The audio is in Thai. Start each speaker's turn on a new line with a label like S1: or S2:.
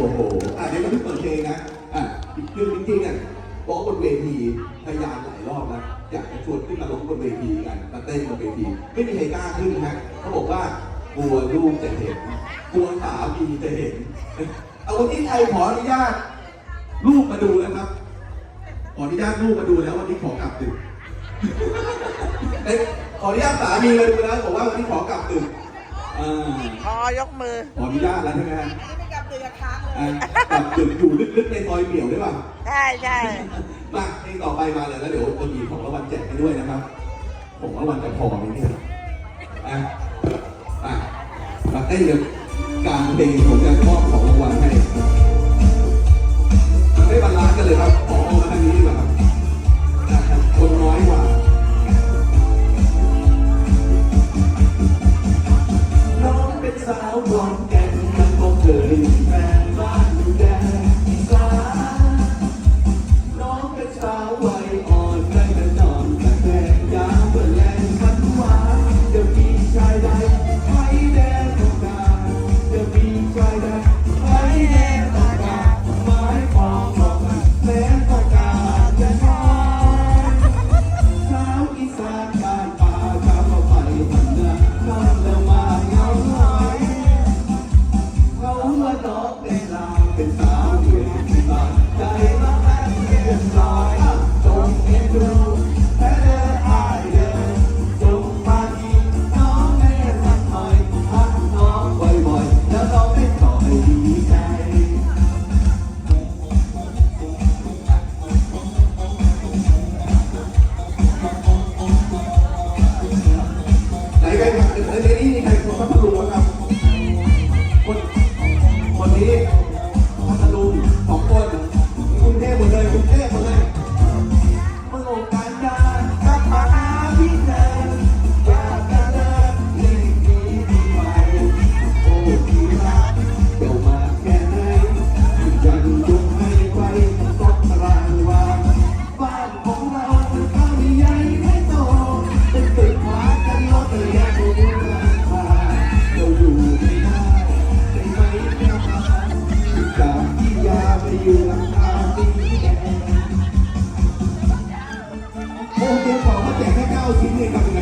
S1: โอ้โหอะเดี๋ยวเาที่เปิดเพลงนะอะอีกเริงจริงเนี่ยร้องบนเวทีพยายามหลายรอบนะอยากจะชวนขึ้นมาร้องบนเวทีกันมาเต้นบนเวที ไม่มีใครกล้าขึ้นนะเขาบอกว่ากลัวลูกจะเห็นกลัวสามีจะเห็นเอาวันนี้ไทยขออนุญาตลูกมาดูนะครับขออนุญาตลูกมาดูแล้ววันนี้ขอกลับดึกขออนุญาตสามีมาดูแล้วบอกว่าวันนี้ขอกลับดึกพอ
S2: ยกมือ
S1: ขออนุญาตแล้วใช่ไหมฮะ แบบอยู่อยู่ลึกๆในซอยเปี่ยวได้ป่ะใ
S2: ช่ใช
S1: ่มาเพลงต่อไปมาเลยแล้วเดี๋ยวคนมีของรางวัลแจกให้ด้วยนะครับ ผมรางวัลจะพอไหมเนี่ยอะอะมาเต้นเดี๋ยวการเพลงผมจะมอบของรางวัลให้ไม่บรรลักันเลยครับ thousand niggas in